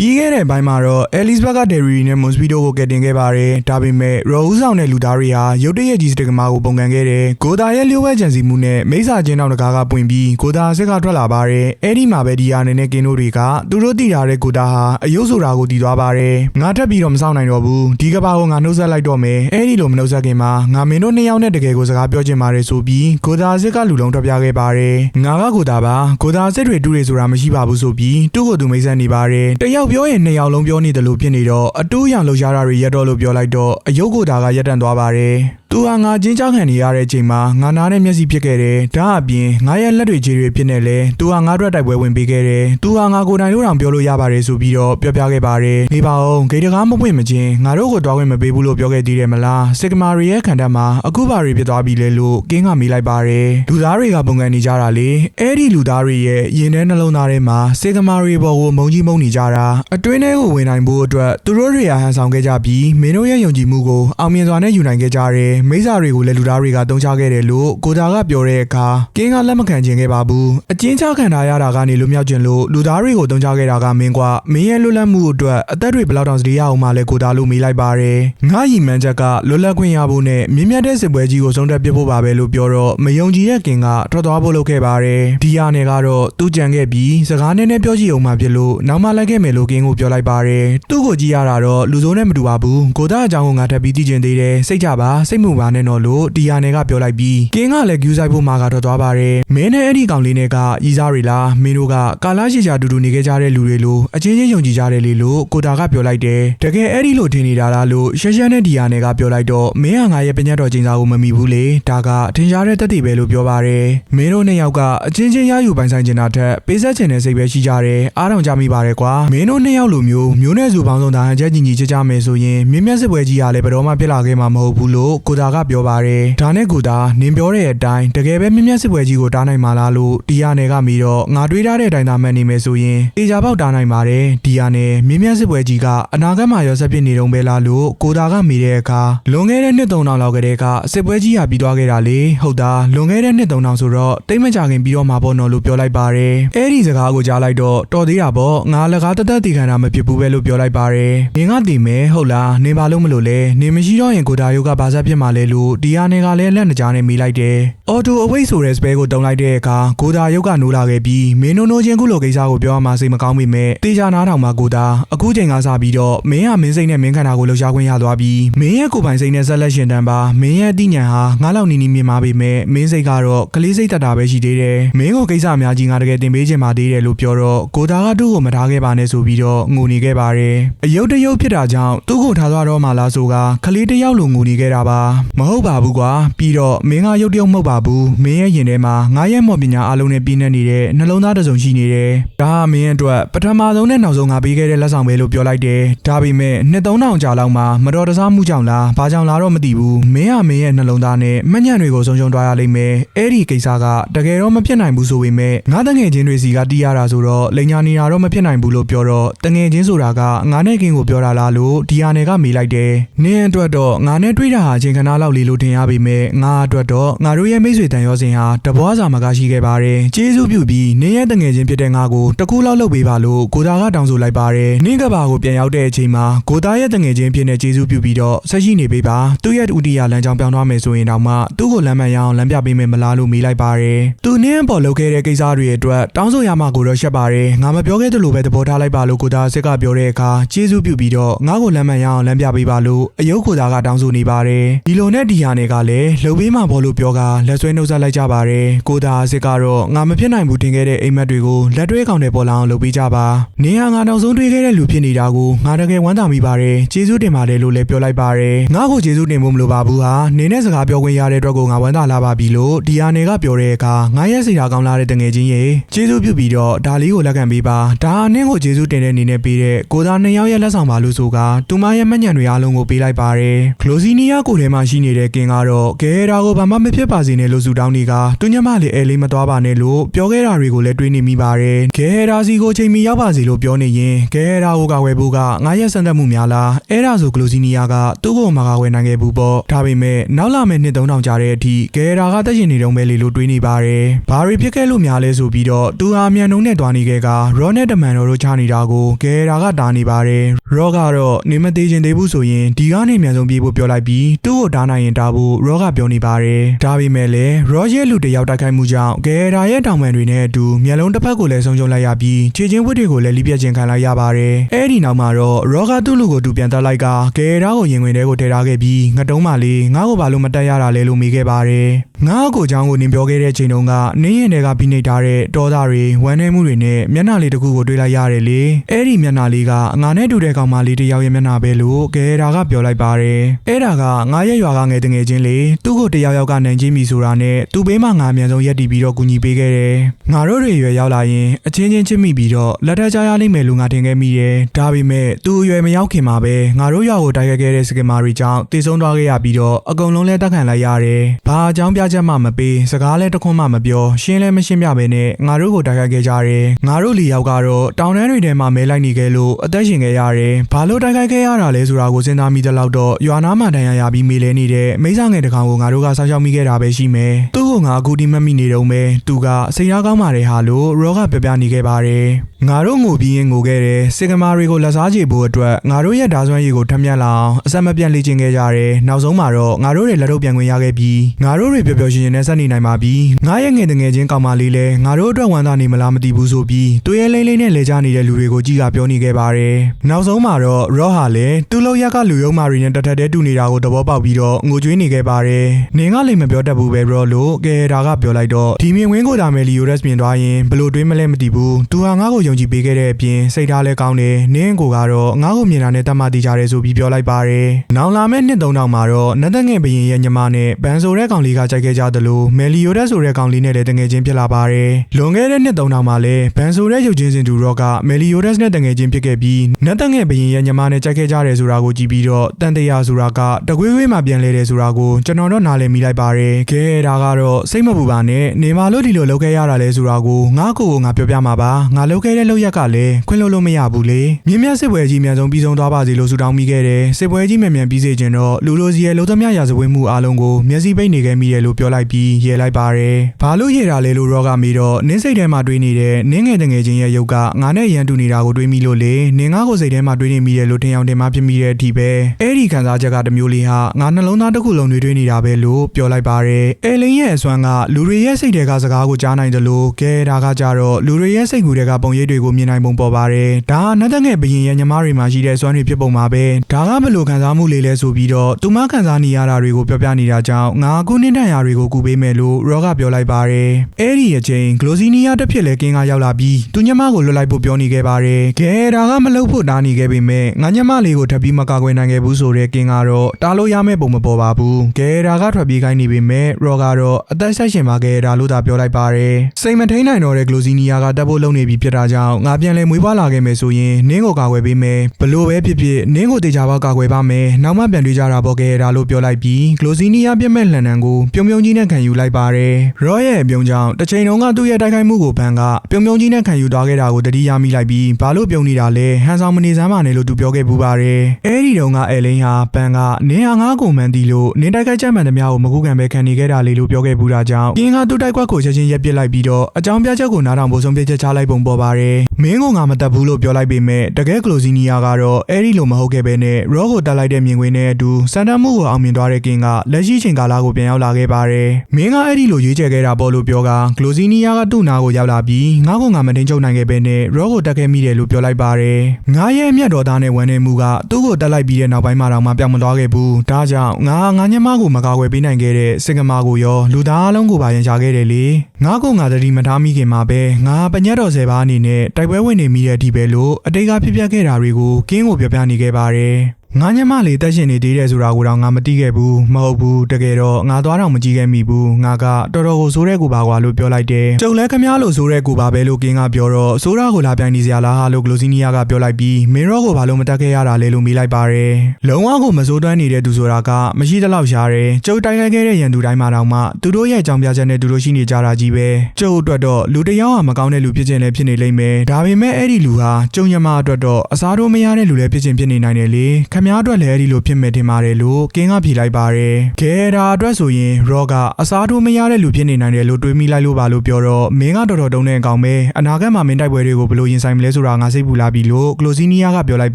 ပြီးခဲ့တဲ့ဘိုင်းမှာတော့ Elizabeth က Derry နဲ့ Mosquito ကိုကယ်တင်ခဲ့ပါတယ်ဒါပေမဲ့ Rose ဆောင်တဲ့လူသားတွေဟာရုတ်တရက်ကြီးစတကမာကိုပုံကန်ခဲ့တယ်ကိုသားရဲ့လျှို့ဝှက်ကြံစီမှုနဲ့မိစ္ဆာချင်းတောင်တကားကပွင့်ပြီးကိုသားအစ်စ်ကထွက်လာပါတယ်အဲ့ဒီမှာပဲဒီယာနေနဲ့ကင်းတို့တွေကသူတို့တည်ထားတဲ့ကိုသားဟာအယုတ်ဆိုတာကိုတည်သွားပါတယ်ငါထပ်ပြီးတော့မဆောင်နိုင်တော့ဘူးဒီကဘာကိုငါနှုတ်ဆက်လိုက်တော့မယ်အဲ့ဒီလိုမနှုတ်ဆက်ခင်မှာငါမင်းတို့နှစ်ယောက်နဲ့တကယ်ကိုစကားပြောချင်ပါတယ်ဆိုပြီးကိုသားအစ်စ်ကလူလုံးထွက်ပြခဲ့ပါတယ်ငါကကိုသားပါကိုသားအစ်စ်တွေတူတွေဆိုတာမရှိပါဘူးဆိုပြီးသူ့ကိုသူမိတ်ဆက်နေပါတယ်တယောက်ပြောရင်နှစ်ယောက်လုံးပြောနေတယ်လို့ဖြစ်နေတော့အတူရောင်လှုပ်ရှားတာတွေရက်တော့လို့ပြောလိုက်တော့အယုတ်ကိုသားကရက်တန့်သွားပါတယ်သူဟာငါချင်းချောက်ခံနေရတဲ့အချိန်မှာငါနားနဲ့မျက်စိဖြစ်ခဲ့တယ်။ဒါအပြင်ငါရဲ့လက်တွေခြေတွေဖြစ်နေလဲသူဟာငါတို့တိုက်ပွဲဝင်ပေးခဲ့တယ်။သူဟာငါကိုယ်တိုင်လို့တောင်ပြောလို့ရပါတယ်ဆိုပြီးတော့ပြောပြခဲ့ပါတယ်။နေပါအောင်ဂေတကားမပွင့်မချင်းငါတို့ကိုတွားခွင့်မပေးဘူးလို့ပြောခဲ့သေးတယ်မလား။စစ်ကမာရီရဲ့ခံတပ်မှာအခုဘာတွေဖြစ်သွားပြီလဲလို့ကင်းကမေးလိုက်ပါတယ်။လူသားတွေကပုံကန်နေကြတာလေ။အဲ့ဒီလူသားတွေရဲ့ရင်ထဲနှလုံးသားထဲမှာစစ်ကမာရီဘော်ကိုမုံကြီးမုံနေကြတာ။အတွင်းထဲကိုဝင်နိုင်ဖို့အတွက်သူတို့တွေကဟန်ဆောင်ခဲ့ကြပြီးမင်းတို့ရဲ့ယုံကြည်မှုကိုအောင်မြင်စွာနဲ့ယူနိုင်ခဲ့ကြတယ်။မိစ္ဆာတွေကိုလည်းလူသားတွေကတုံးချခဲ့တယ်လို့ကိုတာကပြောတဲ့အခါကင်းကလက်မခံခြင်းခဲ့ပါဘူး။အကျဉ်းချခံထားရတာကနေလွတ်မြောက်ခြင်းလို့လူသားတွေကိုတုံးချခဲ့တာကမင်းကွာမင်းရဲ့လွတ်လပ်မှုအတွက်အသက်တွေဘယ်လောက်တောင်စတေးရအောင်မှလဲကိုတာလို့မေးလိုက်ပါတယ်။ငါရီမန်းချက်ကလွတ်လပ်ခွင့်ရဖို့နဲ့မြင့်မြတ်တဲ့စစ်ပွဲကြီးကိုဆုံးသက်ပြဖို့ပါပဲလို့ပြောတော့မယုံကြည်တဲ့ကင်းကထွက်သွားဖို့လုပ်ခဲ့ပါတယ်။ဒီဟာနဲ့ကတော့သူကြံခဲ့ပြီးစကားနဲ့နဲ့ပြောကြည့်အောင်မှဖြစ်လို့နောက်မှလိုက်ခဲ့မယ်လို့ကင်းကိုပြောလိုက်ပါတယ်။သူ့ကိုကြည့်ရတာတော့လူစိုးနဲ့မတူပါဘူး။ကိုတာအကြောင်းကိုငါထပ်ပြီးကြည့်ကျင်သေးတယ်။စိတ်ကြပါစိတ်မှုပါနဲ့တော့လို့ဒီဟာနဲ့ကပြောလိုက်ပြီးကင်းကလည်းကျူးဆိုင်ဖို့မှာကထွက်သွားပါတယ်။မင်းနဲ့အဲ့ဒီကောင်လေးနဲ့ကရီစားတွေလားမင်းတို့ကကာလာရှိချာတူတူနေခဲ့ကြတဲ့လူတွေလို့အချင်းချင်းယုံကြည်ကြတယ်လေလို့ကိုတာကပြောလိုက်တယ်။တကယ်အဲ့ဒီလိုထင်နေတာလားလို့ရှက်ရှက်နဲ့ဒီဟာနဲ့ကပြောလိုက်တော့မင်းဟာငါရဲ့ပညာတော်ချင်းစာကိုမမီဘူးလေ။ဒါကထင်ရှားတဲ့တက်တည်ပဲလို့ပြောပါတယ်။မင်းတို့နှစ်ယောက်ကအချင်းချင်းရယူပိုင်ဆိုင်ချင်တာထက်ပေးဆက်ချင်တဲ့စိတ်ပဲရှိကြတယ်။အားတောင်ကြမိပါတယ်ကွာ။မင်းတို့နှစ်ယောက်လိုမျိုးမျိုးနဲ့စုပေါင်းစုံတာဟန်ချက်ညီညီချစ်ကြမယ်ဆိုရင်မြင့်မြတ်စစ်ပွဲကြီးကလည်းဘယ်တော့မှဖြစ်လာခဲ့မှာမဟုတ်ဘူးလို့ကိုတာကပြောပါတယ်။ဒါနဲ့ကိုတာနင်ပြောတဲ့အတိုင်းတကယ်ပဲမြင့်မြတ်စစ်ပွဲကြီးကိုတားနိုင်မှာလားလို့ဒီယာနယ်ကမီတော့ငါတွေးထားတဲ့အတိုင်းသာမှန်နေမယ်ဆိုရင်တေချာပေါက်တားနိုင်ပါတယ်။ဒီယာနယ်မြင့်မြတ်စစ်ပွဲကြီးကအနာဂတ်မှာရောဆက်ဖြစ်နေတော့ပဲလားလို့ကိုတာကမေးတဲ့အခါလွန်ခဲ့တဲ့နှစ်3000လောက်ကတည်းကစစ်ပွဲကြီးဟာပြီးသွားခဲ့တာလေဟုတ်တာလွန်ခဲ့တဲ့နှစ်3000ဆိုတော့တိတ်မကြခင်ပြီးတော့မှာပေါ့နော်လို့ပြောလိုက်ပါတယ်။အဲ့ဒီစကားကိုကြားလိုက်တော့တော်သေးတာပေါ့ငါလကားတသက်တီခံတာမဖြစ်ဘူးပဲလို့ပြောလိုက်ပါတယ်။နင်ကတည်မယ်ဟုတ်လားနင်ဘာလို့မလို့လဲနင်မရှိတော့ရင်ကိုတာယုတ်ကဘာဆက်ဖြစ်မှာလဲလို့ဒီယာနယ်ကလည်းလက်နှကြားနဲ့မေးလိုက်တယ်။ auto အဝိတ်ဆိုတဲ့ spell ကိုတုံလိုက်တဲ့အခါကိုတာယုတ်ကနိုးလာခဲ့ပြီးမင်းနိုးနိုးချင်းခုလိုကိစ္စကိုပြောရမှစိတ်မကောင်းမိမဲ့တေချာနားထောင်မှာကိုတာအခုချိန်ကစားပြီးတော့မင်းဟာမင်းစိတ်နဲ့မင်းခန္ဓာကိုလှုပ်ရှားခွင့်ရသွားပြီးမင်းရဲ့ကိုယ်ပိုင်စိတ်နဲ့ဆက်လက်ရှင်တန်ပါမင်းရဲ့အသိဉာဏ်ဟာငါးလောက်နီးနီးမြင်ပါပေမဲ့မင်းစိတ်ကတော့ကလေးစိတ်တတာပဲရှိသေးတယ်မင်းကိုကိစ္စအများကြီးငါတကယ်တင်ပေးချင်ပါသေးတယ်လို့ပြောတော့ကိုတာကသူ့ကိုမထားခဲ့ပါနဲ့ဆိုပြီးတော့ငိုနေခဲ့ပါတယ်အယုတ်တယုတ်ဖြစ်တာကြောင့်သူ့ကိုထားသွားတော့မှလားဆိုကကလေးတစ်ယောက်လိုငိုနေခဲ့တာပါမဟုတ်ပါဘူးကွာပြီးတော့မင်းကရုတ်တရုတ်မဟုတ်ပါဘူးမင်းရဲ့ရင်ထဲမှာငါရဲ့မော်ပညာအလုံးနဲ့ပြည့်နေနေတဲ့နှလုံးသားတစ်စုံရှိနေတယ်ဒါကမင်းအတွက်ပထမဆုံးနဲ့နောက်ဆုံးငါပေးခဲ့တဲ့လက်ဆောင်ပဲလို့ပြောလိုက်တယ်ဒါပေမဲ့နှစ်သုံးထောင်ကြာလောက်မှမတော်တဆမှုကြောင့်လားဘာကြောင့်လားတော့မသိဘူးမင်းကမင်းရဲ့နှလုံးသားနဲ့မညံ့တွေကိုဆုံးရှုံးသွားရလိမ့်မယ်အဲ့ဒီကိစ္စကတကယ်တော့မဖြစ်နိုင်ဘူးဆိုပေမဲ့ငါတငယ်ချင်းတွေစီကတီးရတာဆိုတော့လိန်ညာနေတာတော့မဖြစ်နိုင်ဘူးလို့ပြောတော့တငယ်ချင်းဆိုတာကငါနဲ့ကင်းကိုပြောတာလားလို့ဒီဟာနယ်ကမေးလိုက်တယ်နင်းအတွက်တော့ငါနဲ့တွေ့တာဟာအချိန်ခဏလောက်လေးလို့ထင်ရပေမဲ့ငါအတွက်တော့ငါတို့ရဲ့မိတ်ဆွေတန်ရောစင်ဟာတပွားစာမကရှိခဲ့ပါတယ်ကျေးဇူးပြုပြီးနင်းရဲ့တငယ်ချင်းဖြစ်တဲ့ငါကိုတကူလောက်လုပ်ပေးပါလို့ကိုသားကတောင်းဆိုလိုက်ပါတယ်နင်းကဘာကိုပြန်ရောက်တဲ့အချိန်မှာကိုသားရဲ့တငယ်ချင်းဖြစ်နေကျေးဇူးပြုပြီးတော့ဆက်ရှိနေပေးပါသူ့ရဲ့ဥတီယာလမ်းကြောင်းပြောင်းသွားမယ်ဆိုရင်တော့မှသူ့ကိုလမ်းမှန်ရအောင်လမ်းပြပေးမယ်မလားလို့မေးလိုက်ပါတယ်သူနင်းပေါ်လုပ်ခဲ့တဲ့ကိစ္စတွေအတွက်တောင်းဆိုရမှာကိုတော့ရှက်ပါတယ်ငါမပြောခဲ့သလိုပဲသဘောထားလိုက်ပါလို့ကိုသားစစ်ကပြောတဲ့အခါကျေးဇူးပြုပြီးတော့ငါ့ကိုလမ်းမှန်ရအောင်လမ်းပြပေးပါလို့အယုတ်ကိုသားကတောင်းဆိုနေပါတယ်ဒီလိုနဲ့ဒီဟာနဲ့ကလည်းလှုပ်ပေးမှာဘောလို့ပြောကလက်ဆွဲနှုတ်ဆက်လိုက်ကြပါတယ်ကိုသားစစ်ကတော့ငါမဖြစ်နိုင်ဘူးတင်ခဲ့တဲ့အိမ်မက်တွေကိုလက်တွဲကောင်တွေပေါ်လာအောင်လုပ်ပေးကြပါနင်းဟာငါနောက်ဆုံးတွေ့ခဲ့တဲ့လူဖြစ်နေတာကိုငါတကယ်ဝမ်းသာမိပါတယ်ကျေးဇူးတင်ပါတယ်လို့လည်းပြောလိုက်ပါတယ်ငါ့ကိုကျေးဇူးတင်ဖို့မလိုပါဘူးဟာနင်းနဲ့စကားပြောခွင့်ရတဲ့အတွက်ကိုငါဝမ်းသာလာပါပြီလို့ဒီဟာနယ်ကပြောတဲ့အခါငါရဲ့စိတ်ဓာတ်ကောင်းလာတဲ့တငယ်ချင်းရေကျေးဇူးပြုပြီးတော့ဒါလေးကိုလက်ခံပေးပါဒါအနင်းကိုကျေးဇူးတင်တဲ့အနေနဲ့ပေးတဲ့ကိုသားနှစ်ယောက်ရဲ့လက်ဆောင်ပါလို့ဆိုကတူမရဲ့မညံတွေအားလုံးကိုပေးလိုက်ပါတယ်ဂလိုစီနီယာကိုထဲမှာရှိနေတဲ့ကင်ကတော့ကဲဒါကိုဘာမှမဖြစ်ပါစေနဲ့လို့ဆူတောင်းနေကသူညမလေးအဲလေးမသွားပါနဲ့လို့ပြောခဲ့တာတွေကိုလည်းတွေးနေမိပါတယ်ကဲဒါစီကိုချိန်မီရောက်ပါစေလို့ပြောနေရင်ကဲဒါကိုကာဝယ်ဖို့ကငါရဲ့စံသက်မှုများလားအဲ့ဒါဆိုဂလိုစီနီယာကသူ့ကိုမကာဝယ်နိုင်ခဲ့ဘူးပေါ့ဒါပေမဲ့နောက်လာမယ့်နှစ်3000ကြာတဲ့အထိကဲဒါကတက်ရှင်နေတုံးပဲလေလို့တွေးနေပါတယ်ဘာတွေဖြစ်ခဲ့လို့များလဲဆိုပြီးတော့သူဟာမြန်နှုံးနဲ့တွားနေခဲ့ကရောနဲ့တမန်တော်တို့ချနေတာကိုကဲဒါကတားနေပါတယ်ရောကတော့နေမသေးခြင်းသေးဘူးဆိုရင်ဒီကနေအမြန်ဆုံးပြေးဖို့ပြောလိုက်ပြီးသူ့ကိုကိုဒါနိုင်ရင်တားဖို့ရောကပြောနေပါတယ်။ဒါပေမဲ့လည်းရောရဲ့လူတယောက်တိုက်ခိုက်မှုကြောင့်ဂေရာရဲ့တောင်ပန်တွေနဲ့အတူမျက်လုံးတစ်ဖက်ကိုလည်းဆုံးရှုံးလိုက်ရပြီးခြေချင်းဝတ်တွေကိုလည်းလိပြက်ခြင်းခံလိုက်ရပါတယ်။အဲဒီနောက်မှာတော့ရောကသူ့လူကိုတူပြန်တက်လိုက်ကဂေရာကိုရင်ဝင်ထဲကိုထည့်ထားခဲ့ပြီးငတုံးမှလေးငါ့ကိုဘာလို့မတက်ရတာလဲလို့မေးခဲ့ပါတယ်။ငါ့ကိုအကြောင်းကိုနင်ပြောခဲ့တဲ့ချိန်တုန်းကနင်းရင်တွေကပြိနှိပ်ထားတဲ့တောသားတွေဝမ်းနည်းမှုတွေနဲ့မျက်နှာလေးတစ်ခုကိုတွေ့လိုက်ရတယ်လေ။အဲဒီမျက်နှာလေးကငါနဲ့တူတဲ့ကောင်မလေးတယောက်ရဲ့မျက်နှာပဲလို့ဂေရာကပြောလိုက်ပါတယ်။အဲဒါကငါရဲ့ရွာကငယ်တငယ်ချင်းလေးသူ့ကိုတယောက်ယောက်ကနိုင်ချင်းပြီဆိုတာနဲ့သူ့ဘေးမှာငါအမြန်ဆုံးရက်တီပြီးတော့ကူညီပေးခဲ့တယ်ငါတို့တွေရွယ်ရောက်လာရင်အချင်းချင်းချစ်မိပြီးတော့လက်ထပ်ကြရလိမ့်မယ်လို့ငါထင်ခဲ့မိတယ်ဒါပေမဲ့သူ့အရွယ်မရောက်ခင်မှာပဲငါတို့ရွာကိုတိုက်ခိုက်ခဲ့တဲ့စကင်မာရီကြောင့်တည်ဆုံးသွားခဲ့ရပြီးတော့အကုန်လုံးလဲတက်ခံလိုက်ရတယ်ဘာအကြောင်းပြချက်မှမပေးစကားလဲတစ်ခွန်းမှမပြောရှင်းလဲမရှင်းပြဘဲနဲ့ငါတို့ကိုတိုက်ခိုက်ခဲ့ကြတယ်ငါတို့လီယောက်ကတော့တောင်တန်းတွေထဲမှာမဲလိုက်နေခဲ့လို့အသက်ရှင်ခဲ့ရတယ်ဘာလို့တိုက်ခိုက်ခဲ့ရတာလဲဆိုတာကိုစဉ်းစားမိတဲ့လောက်တော့ရွာနားမှာတန်ရာရပြီးမေလဲနေတဲ့မိစားငယ်တစ်ကောင်ကိုငါတို့ကစောင့်ရှောက်မိခဲ့တာပဲရှိမယ်သူ့ကိုငါအခုဒီမှတ်မိနေတော့မယ်သူကစိတ်အားကောင်းပါတယ်ဟာလို့ရောကပြပြနေခဲ့ပါတယ်ငါတို့ငိုပြီးရင်ငိုခဲ့တယ်စင်ကမာတွေကိုလက်စားချေဖို့အတွက်ငါတို့ရဲ့ဓာစွမ်းရည်ကိုထပ်မြက်လာအောင်အဆက်မပြတ်လေ့ကျင့်ခဲ့ကြတယ်နောက်ဆုံးမှာတော့ငါတို့တွေလက်တော့ပြန်ခွင့်ရခဲ့ပြီးငါတို့တွေပျော်ပျော်ရွှင်ရွှင်နဲ့ဆက်နေနိုင်ပါပြီငါရဲ့ငယ်တငယ်ချင်းကောင်မလေးလဲငါတို့အတွက်ဝမ်းသာနေမလားမသိဘူးဆိုပြီးတွေးရဲလိမ့်လိမ့်နဲ့လေကြနေတဲ့လူတွေကိုကြည့်ကပြောနေခဲ့ပါတယ်နောက်ဆုံးမှာတော့ရော့ဟာလည်းသူ့လောက်ရက်ကလူယုံမာရီနဲ့တထက်တည်းတူနေတာကိုသဘောပေါက်ပြီးတော့ငိုကြွေးနေခဲ့ပါတယ်နင်ကလည်းမပြောတတ်ဘူးပဲရော့လို့ကဲဒါကပြောလိုက်တော့ဒီမြင်ဝင်းကိုဒါမယ်လီယိုရက်စ်ပြင်သွားရင်ဘလို့တွေးမလဲမသိဘူးသူဟာငါ့ကိုယုံကြည်ပေးခဲ့တဲ့အပြင်စိတ်ထားလဲကောင်းတယ်နင်းကိုကတော့ငါ့ကိုမြင်တာနဲ့တတ်မှသိကြတယ်ဆိုပြီးပြောလိုက်ပါတယ်နောင်လာမဲ့နှစ်သုံးတောင်မှာတော့နတ်သက်ငယ်ဘရင်ရဲ့ညီမနဲ့ဘန်ဆိုတဲ့ကောင်လေးကကြိုက်ခဲ့ကြသလိုမယ်လီယိုရက်ဆိုတဲ့ကောင်လေးနဲ့လည်းတငယ်ချင်းဖြစ်လာပါတယ်လွန်ခဲ့တဲ့နှစ်သုံးတောင်မှာလည်းဘန်ဆိုတဲ့ရုပ်ချင်းစင်တူရော့ကမယ်လီယိုရက်နဲ့တငယ်ချင်းဖြစ်ခဲ့ပြီးနတ်သက်ငယ်ဘရင်ရဲ့ညီမနဲ့ကြိုက်ခဲ့ကြတယ်ဆိုတာကိုကြည့်ပြီးတော့တန်တရာဆိုတာကတကွေးကွေးမှပြန်လဲတယ်ဆိုတာကိုကျွန်တော်တော့နားလည်မိလိုက်ပါတယ်ခဲဒါကတော့စိတ်မပူပါနဲ့နေမာလို့ဒီလိုလုပ်ခဲ့ရတာလဲဆိုတာကိုငါ့ကိုယ်ကိုငါပြောပြမှာပါငါလုပ်ခဲ့တဲ့လုပ်ရက်ကလည်းခွင့်လို့လို့မရဘူးလေမြင်းမြတ်စစ်ပွဲကြီးမြန်ဆုံးပြီးဆုံးသွားပါစေလို့ဆုတောင်းမိခဲ့တယ်စစ်ပွဲကြီးမြန်မြန်ပြီးစေခြင်းတော့လူလိုစီရဲ့လုံးသမျှရာဇဝတ်မှုအလုံးကိုမျက်စိပိတ်နေခဲ့မိတယ်လို့ပြောလိုက်ပြီးရဲလိုက်ပါတယ်ဘာလို့ရဲတာလဲလို့ရောကမေးတော့နင်းစိတ်ထဲမှာတွေးနေတဲ့နင်းငယ်တငယ်ချင်းရဲ့ရုပ်ကငါနဲ့ရန်တူနေတာကိုတွေးမိလို့လေနင်းငါကိုစိတ်ထဲမှာတွေးနေမိတယ်လို့ထင်အောင်တင်မှဖြစ်မိတဲ့အထိပဲအဲ့ဒီခံစားချက်ကတစ်မျိုးလေးဟာငါနှလုံးသားတစ်ခုလုံးတွေးတွေးနေတာပဲလို့ပြောလိုက်ပါတယ်အဲလင်းရဲ့အစွမ်းကလူတွေရဲ့စိတ်တွေကစကားကိုကြားနိုင်တယ်လို့ကဲဒါကကြတော့လူတွေရဲ့စိတ်ကူတွေကပုံရိပ်တွေကိုမြင်နိုင်ပုံပေါ်ပါတယ်ဒါကနတ်သက်ငယ်ဘရင်ရဲ့ညီမတွေမှာရှိတဲ့စွမ်းတွေဖြစ်ပုံပါပဲဒါကဘယ်လိုခံစားမှုလေးလဲဆိုပြီးတော့သူမခံစားနေရတာတွေကိုပြောပြနေတာကြောင့်ငါအခုနှင်းတန်ရာတွေကိုကူပေးမယ်လို့ရောကပြောလိုက်ပါတယ်အဲ့ဒီအချိန်ဂလိုစီနီယာတစ်ဖြစ်လဲကင်းကရောက်လာပြီးသူညမကိုလွတ်လိုက်ဖို့ပြောနေခဲ့ပါတယ်ကဲဒါကမလုပ်ဖို့တားနေခဲ့ပေမဲ့ငါညမလေးကိုထပ်ပြီးမကာကွယ်နိုင်ခဲ့ဘူးဆိုတဲ့ကင်းကတော့တားလို့ရမယ့်ပုံမပေါ်ပါဘူးကဲဒါကထွက်ပြေးခိုင်းနေပေမဲ့ရောကတော့အသက်ဆက်ရှင်ပါခဲ့ဒါလို့သာပြောလိုက်ပါတယ်စိတ်မထိန်နိုင်တော့တဲ့ဂလိုစီနီယာကတက်ဖို့လုပ်နေပြီဖြစ်တာကြောင့်ငါပြန်လဲမွေးဖွားလာခဲ့မယ်ဆိုရင်နင်းကိုကာကွယ်ပေးမယ်ဘလို့ပဲဖြစ်ဖြစ်နင်းကိုတေချာပေါက်ကာကွယ်ပါမယ်နောက်မှပြန်တွေ့ကြတာပေါ့ကဲဒါလို့ပြောလိုက်ပြီးဂလိုစီနီယာပြက်မဲ့လှန်နံကိုပြုံပြုံကြီးနဲ့ခံယူလိုက်ပါတယ်ရောရဲ့အပြုံကြောင့်တစ်ချိန်လုံးကသူ့ရဲ့တိုက်ခိုက်မှုကိုဖန်ကပြုံပြုံကြီးနဲ့ခံယူသွားခဲ့တာကိုတတိယမိလိုက်ပြီးဘာလို့ပြုံနေတာလဲဟန်ဆောင်မနေစမ်းပါနဲ့လို့သူပြောခဲ့ပူပါတယ်အဲ့ဒီတုန်းကအဲလင်းဟာပန်ကနင်းဟာငါ့ကိုမှန်တီလို့နင်းတိုက်ခိုက်ချက်မှန်သမျှကိုမကူခံပဲခံနေခဲ့တာလေလို့ပြောခဲ့ပူတာကြောင့်ကင်းကသူ့တိုက်ကွက်ကိုချက်ချင်းရက်ပစ်လိုက်ပြီးတော့အကြောင်းပြချက်ကိုနားထောင်ဖို့ဆုံးဖြတ်ချက်ချလိုက်ပုံပေါ်ပါတယ်မင်းကငါမတက်ဘူးလို့ပြောလိုက်ပေမဲ့တကယ်ကလိုစီနီယာကတော့အဲ့ဒီလိုမဟုတ်ခဲ့ပဲနဲ့ရောကိုတက်လိုက်တဲ့မြင်ကွင်းနဲ့အတူစန်တမှုကိုအောင်မြင်သွားတဲ့ကင်းကလက်ရှိချိန်ကာလကိုပြန်ရောက်လာခဲ့ပါတယ်မင်းကအဲ့ဒီလိုရွေးချယ်ခဲ့တာပေါ့လို့ပြောကဂလိုစီနီယာကသူ့နာကိုရောက်လာပြီးငါ့ကိုငါမတင်ချုပ်နိုင်ခဲ့ပဲနဲ့ရောကိုတက်ခဲ့မိတယ်လို့ပြောလိုက်ပါတယ်ငါရဲ့အမျက်တော်သားနဲ့ဝမ်းနေမှုကသူ့ကိုတက်လိုက်ပြီးတဲ့နောက်ပိုင်းမှာတော့မပြောင်းမသွားခဲ့ဘူးဒါကြောင့်ငါငါညမကိုမကာကွယ်ပေးနိုင်ခဲ့တဲ့စင်ကမာကိုရောလူသားအလုံးကိုပါရင်ချခဲ့တယ်လေငါကငါတတိမထားမိခင်မှာပဲငါပညတ်တော်ဆယ်ပါးအနေနဲ့တိုက်ပွဲဝင်နေမိတဲ့အထိပဲလို့အတိတ်ကဖြစ်ပျက်ခဲ့တာတွေကိုကင်းကိုပြောပြနေခဲ့ပါတယ် ငါညမလေးတက်ရှင်နေသေးတယ်ဆိုတာကိုတော့ငါမသိခဲ့ဘူးမဟုတ်ဘူးတကယ်တော့ငါသွားတော့မကြည့်ခဲ့မိဘူးငါကတော်တော်ကိုစိုးတဲ့ကိုပါကွာလို့ပြောလိုက်တယ်ကျုပ်လည်းခမားလို့စိုးတဲ့ကိုပါပဲလို့ကင်းကပြောတော့စိုးရကိုလာပြိုင်နေစရာလားဟာလို့ဂလိုစီနီယာကပြောလိုက်ပြီးမင်းရောကိုဘာလို့မတက်ခဲ့ရတာလဲလို့မေးလိုက်ပါတယ်လုံးဝကိုမစိုးတွန်းနေတဲ့သူဆိုတာကမရှိသလောက်ရှားတယ်ကျုပ်တိုင်းလိုက်ခဲ့တဲ့ရန်သူတိုင်းမှာတော့မှသူတို့ရဲ့အကြောင်းပြချက်နဲ့သူတို့ရှိနေကြတာကြီးပဲကျုပ်အတွက်တော့လူတစ်ယောက်ဟာမကောင်းတဲ့လူဖြစ်ခြင်းလည်းဖြစ်နေလိမ့်မယ်ဒါပေမဲ့အဲ့ဒီလူဟာကျုံညမအတွက်တော့အစားတို့မရတဲ့လူလည်းဖြစ်ခြင်းဖြစ်နေနိုင်တယ်လေခမားအတွက်လည်းအဲ့ဒီလိုဖြစ်မဲ့ထင်ပါတယ်လို့ကင်းကဖြေလိုက်ပါတယ်ကဲဒါအတွက်ဆိုရင်ရော့ကအစားတို့မရတဲ့လူဖြစ်နေနိုင်တယ်လို့တွေးမိလိုက်လို့ပါလို့ပြောတော့မင်းကတော်တော်တုံးတဲ့အကောင်ပဲအနာဂတ်မှာမင်းတိုက်ပွဲတွေကိုဘယ်လိုရင်ဆိုင်မလဲဆိုတာငါစိတ်ပူလာပြီလို့ကလိုစီနီယာကပြောလိုက်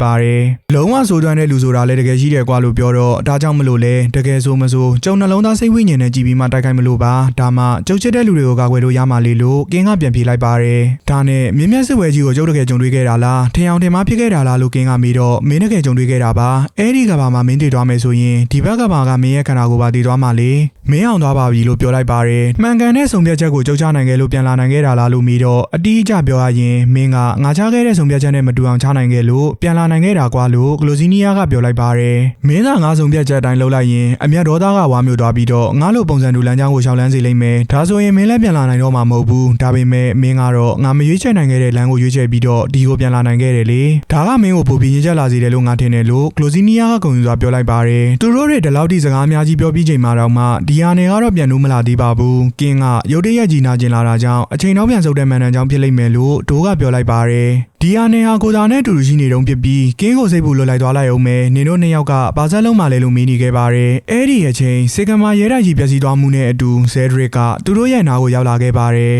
ပါတယ်လုံးဝဆိုးသွမ်းတဲ့လူဆိုတာလည်းတကယ်ရှိတယ်ကွာလို့ပြောတော့ဒါကြောင့်မလို့လဲတကယ်ဆိုမဆိုကျုံနှလုံးသားစိတ်ဝိညာဉ်နဲ့ကြည်ပြီးမှတိုက်ခိုက်မလို့ပါဒါမှကျုပ်ချစ်တဲ့လူတွေကိုကာကွယ်လို့ရမှာလေလို့ကင်းကပြန်ပြေးလိုက်ပါတယ်ဒါနဲ့မြင်းမြတ်စစ်ဝဲကြီးကိုကျုပ်တကယ်ကြုံတွေ့ခဲ့တာလားထင်အောင်ထင်မှားဖြစ်ခဲ့တာလားလို့ကင်းကမေးတော့မင်းတကယ်ကြုံတွေ့ခဲ့တာပါအဲ့ဒီကဘာမှာမင်းတည်သွားမယ်ဆိုရင်ဒီဘက်ကဘာကမင်းရဲ့ခန္ဓာကိုယ်ပါတည်သွားမှာလေမင်းအောင်သွားပါပြီလို့ပြောလိုက်ပါတယ်မှန်ကန်တဲ့ဆုံးဖြတ်ချက်ကိုကျုပ်ချနိုင်ခဲ့လို့ပြန်လာနိုင်ခဲ့တာလားလို့မေးတော့အတီးအကျပြောရရင်မင်းကငါချခဲ့တဲ့ဆုံးဖြတ်ချက်နဲ့မတူအောင်ချနိုင်ခဲ့လို့ပြန်လာနိုင်ခဲ့တာကွာလို့ဂလိုစီနီယာကပြောလိုက်ပါတယ်မင်းသာငါဆုံးဖြတ်ချက်အတိုင်းလုပ်လိုက်ရင်အမျက်ဒေါသကဝါမျိုးသွားပြီးတော့ငါလိုပုံစံတူလမ်းကြောင်းကိုရှောင်လန်းစေလိမ့်မယ်ဒါဆိုရင်မင်းလည်းပြန်လာနိုင်တော့မှာမဟုတ်ဘူးဒါပေမဲ့မင်းကတော့ငါမရွေးချယ်နိုင်ခဲ့တဲ့လမ်းကိုရွေးချယ်ပြီးတော့ဒီကိုပြန်လာနိုင်ခဲ့တယ်လေဒါကမင်းကိုပိုပြီးရင်းချက်လာစေတယ်လို့ငါထင်တယ်လို့ဂလိုစီနီယာကဂုဏ်ယူစွာပြောလိုက်ပါတယ်သူတို့တွေဒီလောက်ထိစကားအများကြီးပြောပြီးချိန်မှာတော့မှဒီဟာနယ်ကတော့ပြန်လို့မလာသေးပါဘူးကင်းကရုတ်တရက်ကြီးနာကျင်လာတာကြောင့်အချိန်တော့ပြန်ဆုတ်တဲ့မန်တန်ကြောင့်ဖြစ်လိမ့်မယ်လို့ဒိုးကပြောလိုက်ပါတယ်ဒီဟာနယ်ဟာကိုသာနဲ့အတူတူရှိနေတုန်းဖြစ်ပြီးကင်းကိုစိတ်ပူလွတ်လိုက်သွားလိုက်အောင်မယ်နင်တို့နှစ်ယောက်ကဘာသာလုံးမှလဲလို့မေးနေခဲ့ပါတယ်အဲ့ဒီအချိန်စေကမာရဲတိုက်ကြီးပျက်စီးသွားမှုနဲ့အတူဇဲဒရစ်ကသူတို့ရဲ့နားကိုရောက်လာခဲ့ပါတယ်